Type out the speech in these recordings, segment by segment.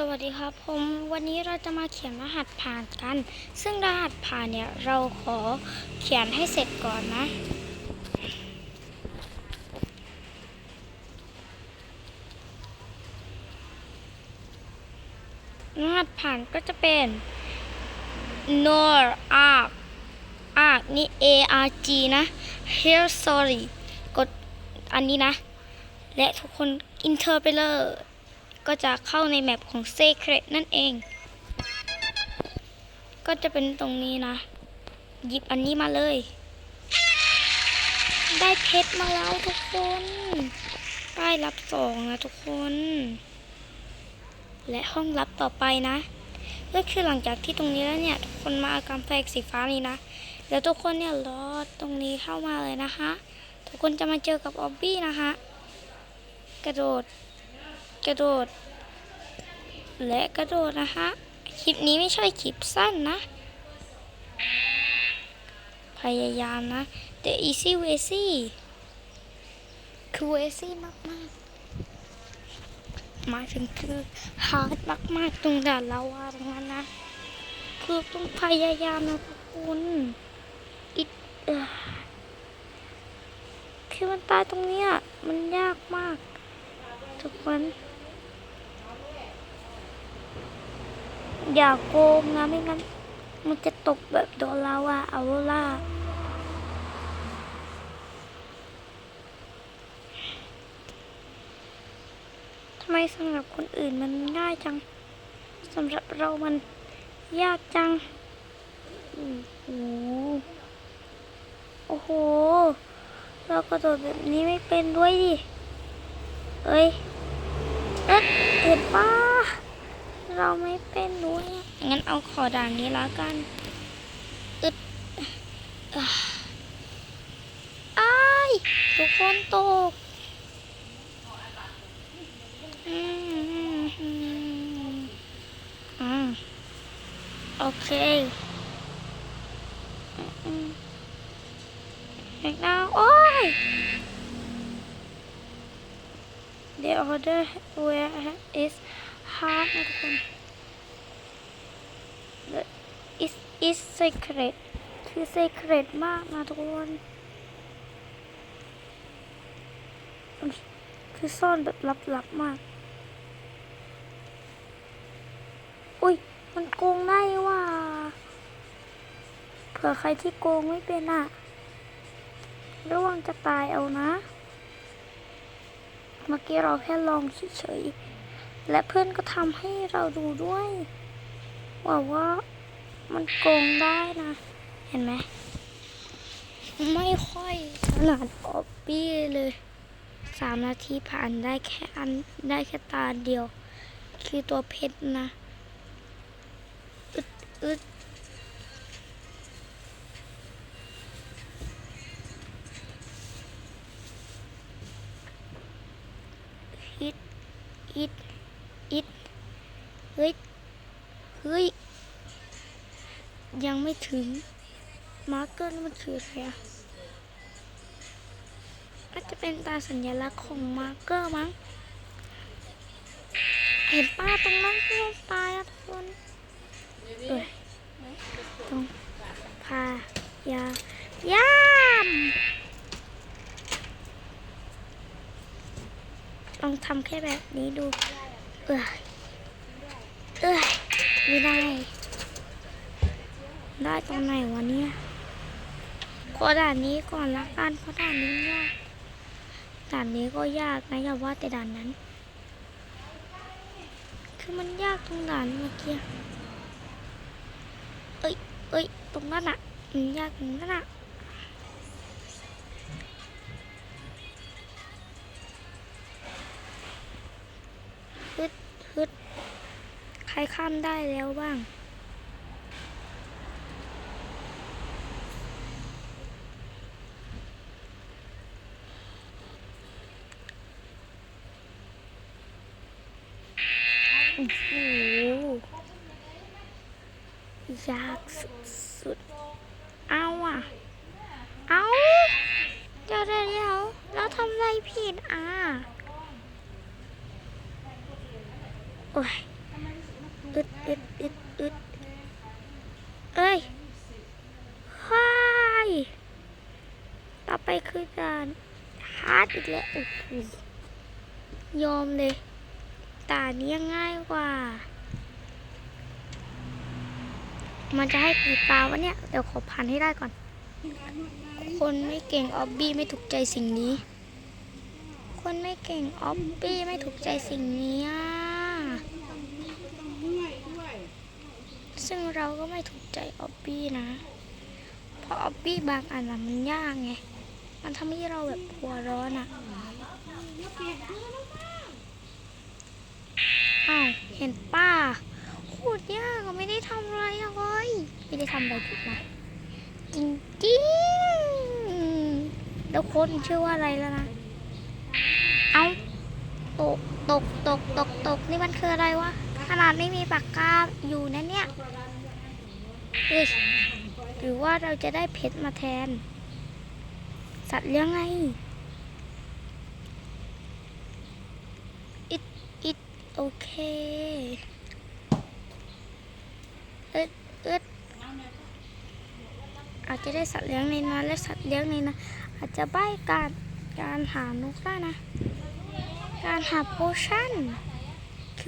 สวัสดีครับผมวันนี้เราจะมาเขียนรหัสผ่านกัน ซึ่งรหัสผ่านเนี่ยเราขอเขียนให้เสร็จก่อนนะ รหัสผ่านก็จะเป็น nor arc arc นี่ a r g นะ here sorry กดอันนี้นะ และทุกคน enter ไปเลย ก็จะเข้าในแมปของ Secret นั่นเอง ก็จะเป็นตรงนี้นะ หยิบอันนี้มาเลย ได้เพชรมาแล้วทุกคนได้รับสองนะทุกคน และห้องลับต่อไปนะก็คือหลังจากที่ตรงนี้แล้วเนี่ยทุกคนมาอากำแพงสีฟ้านี้นะแล้วทุกคนเนี่ยรอตรงนี้เข้ามาเลยนะคะทุกคนจะมาเจอกับออบบี้นะคะกระโดด กระโดด และกระโดดนะคะคลิปนี้ไม่ใช่คลิปสั้นนะ พยายามนะ แต่ easy way easy คือ easy มากมากๆหมายถึงคือ hard มากมากๆตรงด่านลาวาตรงนั้นนะ คือต้องพยายามนะทุกคนอิดคือมันตายตรงเนี้ยมันยากมาก ทุกคน อย่าโกงนะไม่งั้น มันจะตกแบบโดนลาวาเอาล่าทำไมสำหรับคนอื่นมันง่ายจังสำหรับเรามันยากจัง โอ้โหโอ้โหเรากระโดดแบบนี้ไม่เป็นด้วยดิ เอ้ย เอ๊ะเห็นปะ เราไม่เป็นด้วยงั้นเอาขอด่านนี้แล้วกัน อึดอะอ้ายทุกคนตกอืมอืมอืมโอเคเด็กน้าโอ้ย The order where is hard นะทุกคน The is is secret คือ secret มากนะทุกคนคือซ่อนแบบลับๆมาก อุ้ย มันโกงได้ว่า เผื่อใครที่โกงไม่เป็นอะระวังจะตายเอานะ เมื่อกี้เราแค่ลองเฉยๆ และเพื่อนก็ทำให้เราดูด้วยว่าว่ามันโกงได้นะ เห็นไหม ไม่ค่อยขนาดออบบี้เลยสามนาทีผ่านได้แค่อันได้แค่ตาเดียว คือตัวเพชรนะ อึดอึดฮิตอิด อิดเฮ้ย เฮ้ย ยังไม่ถึง มาร์กเกอร์นี่มันคืออะไรอะก็จะเป็นตาสัญลักษณ์ของมาร์กเกอร์มั้ง เห็นป้าตรงนั้นที่มันตายอะทุกคนเอ้ยต้องพายายามลองทำแค่แบบนี้ดู เอ้ยเอ้ยไม่ได้ ได้ตรงไหนวะเนี่ยขอด่านนี้ก่อนละกันเพราะด่านนี้ยากด่านนี้ก็ยากนะอย่าว่าแต่ด่านนั้น คือมันยากตรงด่านเมื่อกี้เอ้ยเอ้ยตรงนั้นอะมันยากตรงนั้นอะ รข้ามได้แล้วบ้าง โอ้โหยากสุดๆ เอาอะ เอาเดี๋ยวเดี๋ยวเดี๋ยวเราทำอะไรผิดอะ โอ้ย อึดอึดอึดอึดเอ้ยฮ้ายต่อไปคือการฮาร์ดอีกแล้วโอ้โหยอมเลยตานี้ง่ายกว่า มันจะให้กี่ตาวะเนี่ย เดี๋ยวขอพันให้ได้ก่อน คนไม่เก่งออบบี้ไม่ถูกใจสิ่งนี้ คนไม่เก่งออบบี้ไม่ถูกใจสิ่งนี้อะ ซึ่งเราก็ไม่ถูกใจออบบี้นะ เพราะออบบี้บางอันน่ะมันยากไง มันทำให้เราแบบหัวร้อนอะอ้าวเห็นป้าโคตรยากอะไม่ได้ทำอะไรอะเฮ้ยไม่ได้ทำอะไรผิดนะจริงจริงแล้วโค้ดมันชื่อว่าอะไรแล้วนะ เอาตกตกตกตกตกนี่มันคืออะไรวะ ขนาดไม่มีปากกาอยู่นะเนี่ยเฮ้ยหรือว่าเราจะได้เพชรมาแทน สัตว์เลี้ยงไง อิดอิดโอเคเอิดเอิดอาจจะได้สัตว์เลี้ยงในนั้นและสัตว์เลี้ยงในนั้นอาจจะใบการการหานกได้นะ การหาโพชั่น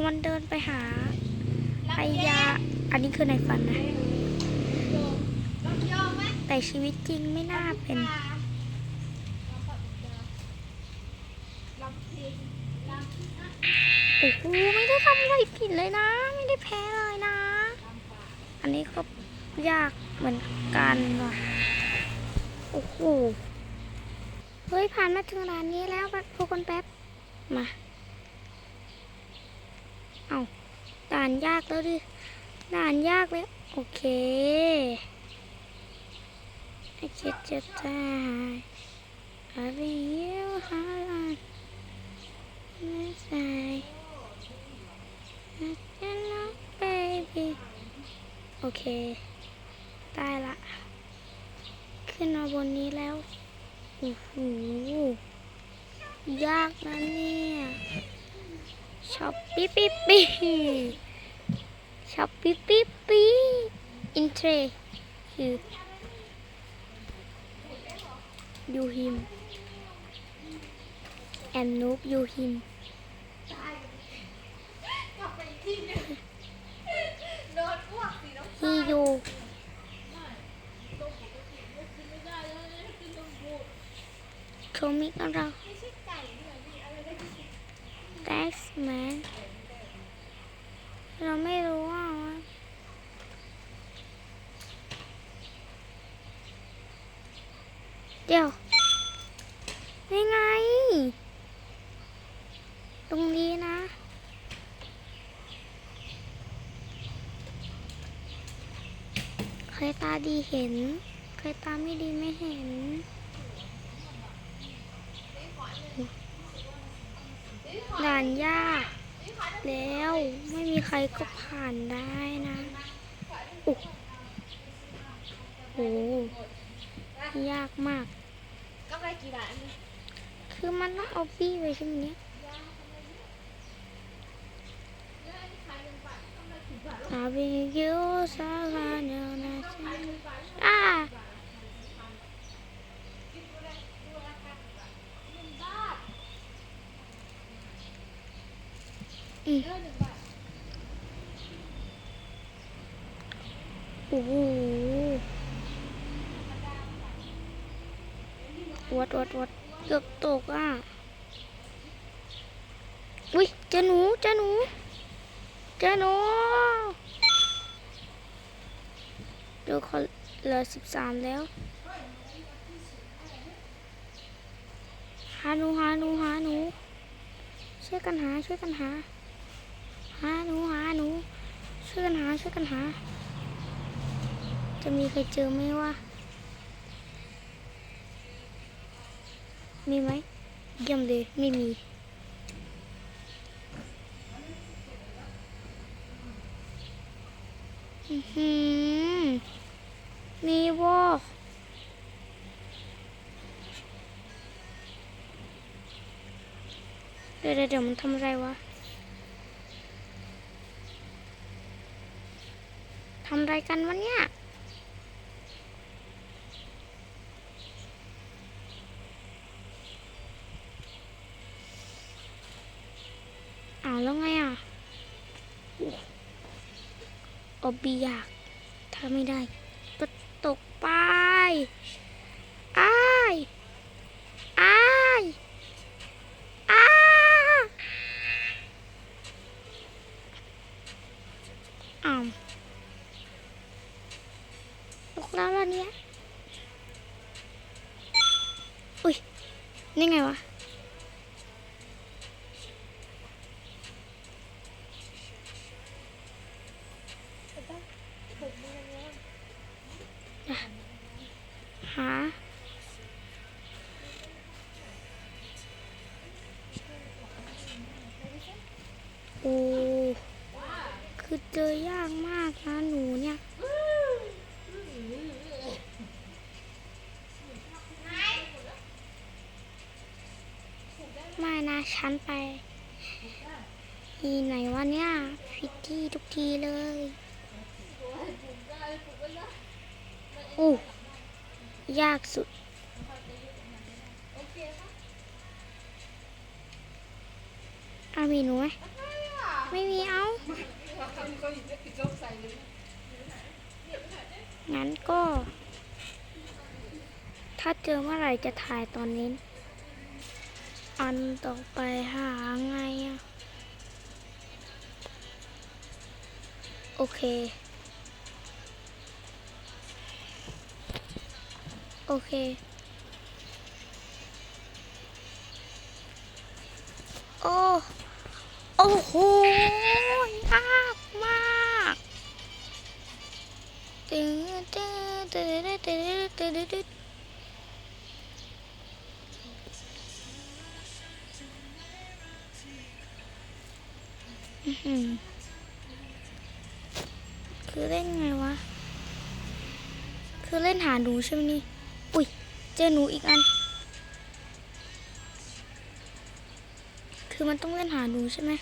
คือมันเดินไปหาไอยา อันนี้คือในฝันนะ แต่ชีวิตจริงไม่น่าเป็นโอ้โหไม่ได้ทำอะไรผิดเลยนะ ไม่ได้แพ้เลยนะ อันนี้ก็ยากเหมือนกันว่ะโอ้โหเฮ้ยผ่านมาถึงด่านนี้แล้วทุกคนแป๊บมา เอาด่านยากแล้วดิ ด่านยากแล้วโอเคไอคิดจะตายอะไรเยิ้วหาลานไม่ใส่จะรัก baby โอเคได้ละ ขึ้นมาบนนี้แล้วโอ้โหยากนะเนี่ย ช็อปปี้ปี้ปี้ช็อปปี้ปี้ปี้อินเทรคือยูฮิม and noob you him he you เขามิกเรา thanks man เราไม่รู้ว่าเดี๋ยวนี่ไง ตรงนี้นะ ใครตาดีเห็น ใครตาไม่ดีไม่เห็น ด่านยาก แล้วไม่มีใครก็ผ่านได้นะโอุ๊ยโหยากมาก ก็ไปกี่บาทคือมันต้องเอาปี้ไปใช่ไหมเนี่ย Having you so long, you're not saying- อ่า โอ้โหวัดวัดวัดเกือบตกอะ อุ้ยเจอหนูเจอหนูเจอหนูเดี๋ยวเขาเหลือสิบสามแล้วหาหนูหาหนูหาหนูช่วยกันหาช่วยกันหา หาหนูหาหนูช่วยกันหาช่วยกันหา จะมีใครเจอไหมวะมีไหมเยี่ยมเลยไม่มีอื้อหือมีวอเดี๋ยวเดี๋ยวเดี๋ยวมันทำอะไรวะ ทำอะไรกันวะเนี่ยอ้าวแล้วไงอะอบบีอยากถ้าไม่ได้ ก็ตกไปอ้ายอ้ายอ้าอ้าวตกแล้วล่ะเนี่ย อุ้ย นี่ไงวะ หา โอ้ คือเจอยากมากนะหนูเนี่ย ไม่นะฉันไปอีไหนวะเนี่ยพิตตี้ทุกทีเลย อู้ยากสุดอามีหนูไหมไม่มีเอา งั้นก็ ถ้าเจอเมื่อไหร่จะถ่ายตอนนี้ อันต่อไปหาไงอะโอเค โอเคโอ้โอ้โหยา ตึ๊ดตึ๊ดตึ๊ดตึ๊ดตึ๊ดตึ๊ดคือเล่นไงวะ คือเล่นหาหนูใช่ไหมนี่ อุ้ย เจอหนูอีกอัน คือมันต้องเล่นหาหนูใช่ไหม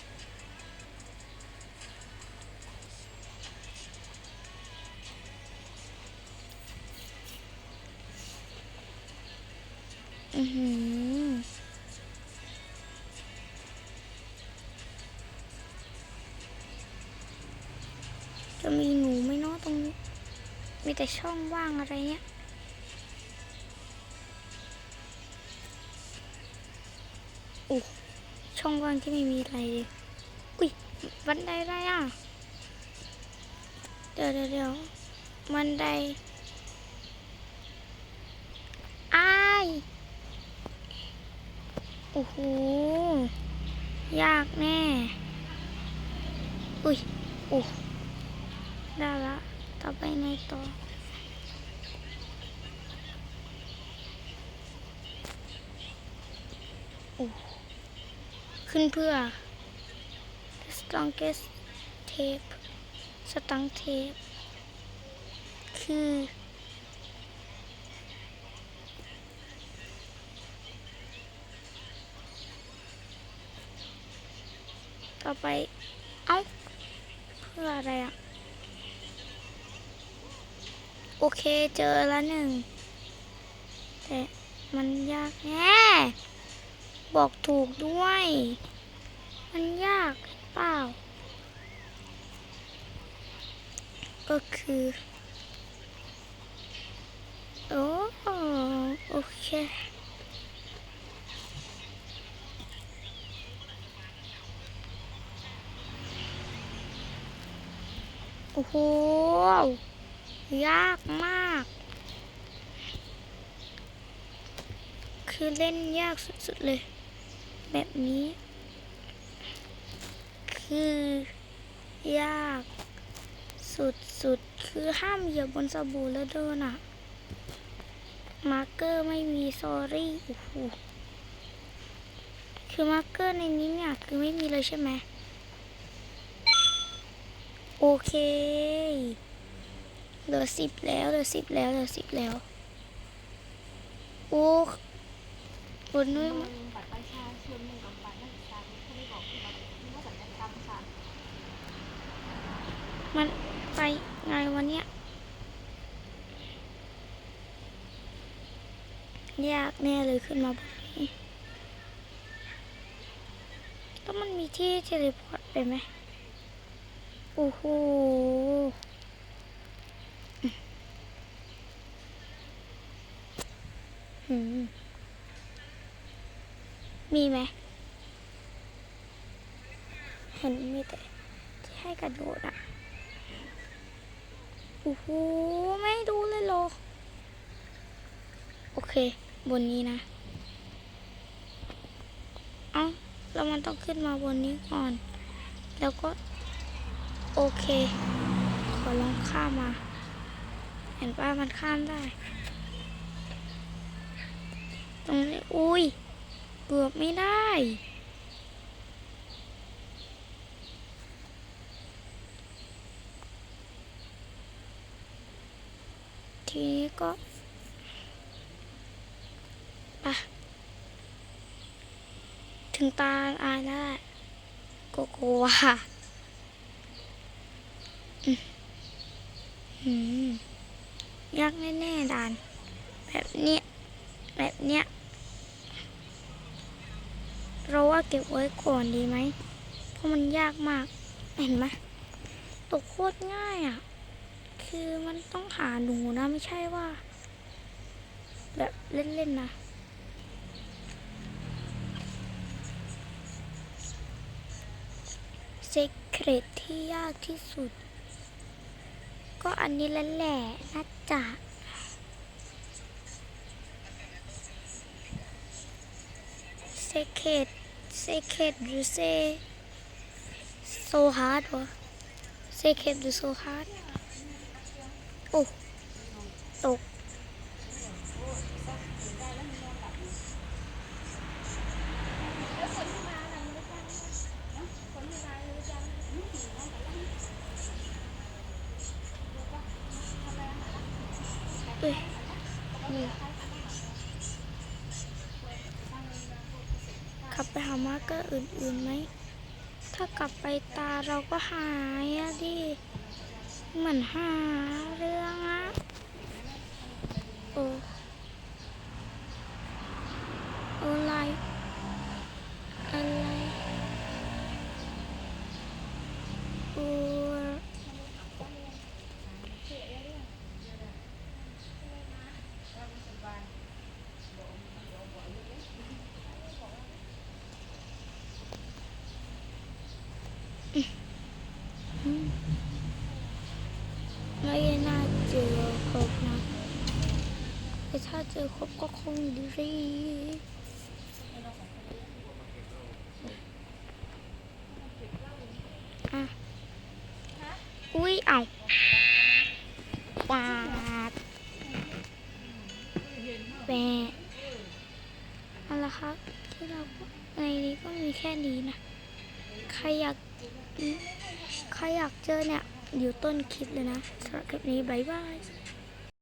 จะมีหนูไหมเนาะตรงนี้ มีแต่ช่องว่างอะไรเนี่ยโอ้ช่องว่างที่ไม่มีอะไรเลย อุ้ยบันไดอะไรอะ เดี๋ยวเดี๋ยวเดี๋ยวบันไดอ้ายโอ้โห ยากแน่ อุ้ย โอ้ ได้ละ ต่อไปไงต่อโอ้ขึ้นเพื่อ strongest tape strong tape คือ ต่อไป เอ้า เพื่ออะไรอะ โอเคเจอแล้วหนึ่ง แต่มันยากแน่บอกถูกด้วย มันยากเปล่า ก็คือ โอ้โอเคโอ้โห ยากมาก คือเล่นยากสุดๆเลย แบบนี้ คือยากสุดๆ คือห้ามเหยียบบนสบู่แล้วเดินอะมาร์เกอร์ไม่มีซอรี่โอ้โหคือมาร์เกอร์ในนี้เนี่ย คือไม่มีเลยใช่ไหม โอเค เหลือสิบแล้วเหลือสิบแล้วเหลือสิบแล้วโอ้บนนู้นุ่งมันไปไงวันเนี้ยยากแน่เลยขึ้นมาบนนี้ต้องมันมีที่เทเลพอร์ตไปไหมโอ้โห มีไหม เห็นมีแต่ที่ให้กระโดดอะ โอ้โห ไม่ดูเลยหรอ โอเค บนนี้นะ เอ้าแล้วมันต้องขึ้นมาบนนี้ก่อน แล้วก็ โอเค ขอลองข้ามมา เห็นป่ะมันข้ามได้ ตรงนี้อุ้ยเกือบไม่ได้ทีนี้ก็ไปะถึงตาอายแล้วแหละโกโก้ค่ะอืมอืมยากแน่ๆดาน แบบเนี้ยแบบเนี้ย เราว่าเก็บไว้ก่อนดีไหม เพราะมันยากมาก เห็นไหมตกโคตรง่ายอะ คือมันต้องหาหนูนะไม่ใช่ว่า แบบเล่นๆนะเซเครตที่ยากที่สุด ก็อันนี้แหละแหละน่าจะ เซเครตเซเครตหรือเซโซฮาร์ดวะเซเครตหรือโซฮาร์ด โอ้ตก เอ้ยนี่ ลับไปหามาร์กเกอร์อื่นๆไหม ถ้ากลับไปตาเราก็หายอะดิ เหมือนหาเรื่องอะโอ้อะไรอะไรโอ้อืม ไม่น่าเจอครบนะ แต่ถ้าเจอครบก็คงดีอะอุ้ยเอาปาดแปะเอาละครับที่เราในนี้ก็มีแค่นี้นะ ใครอยากใครอยากเจอเนี่ย อยู่ต้นคลิปเลยนะสำหรับคลิปนี้ บ๊ายบาย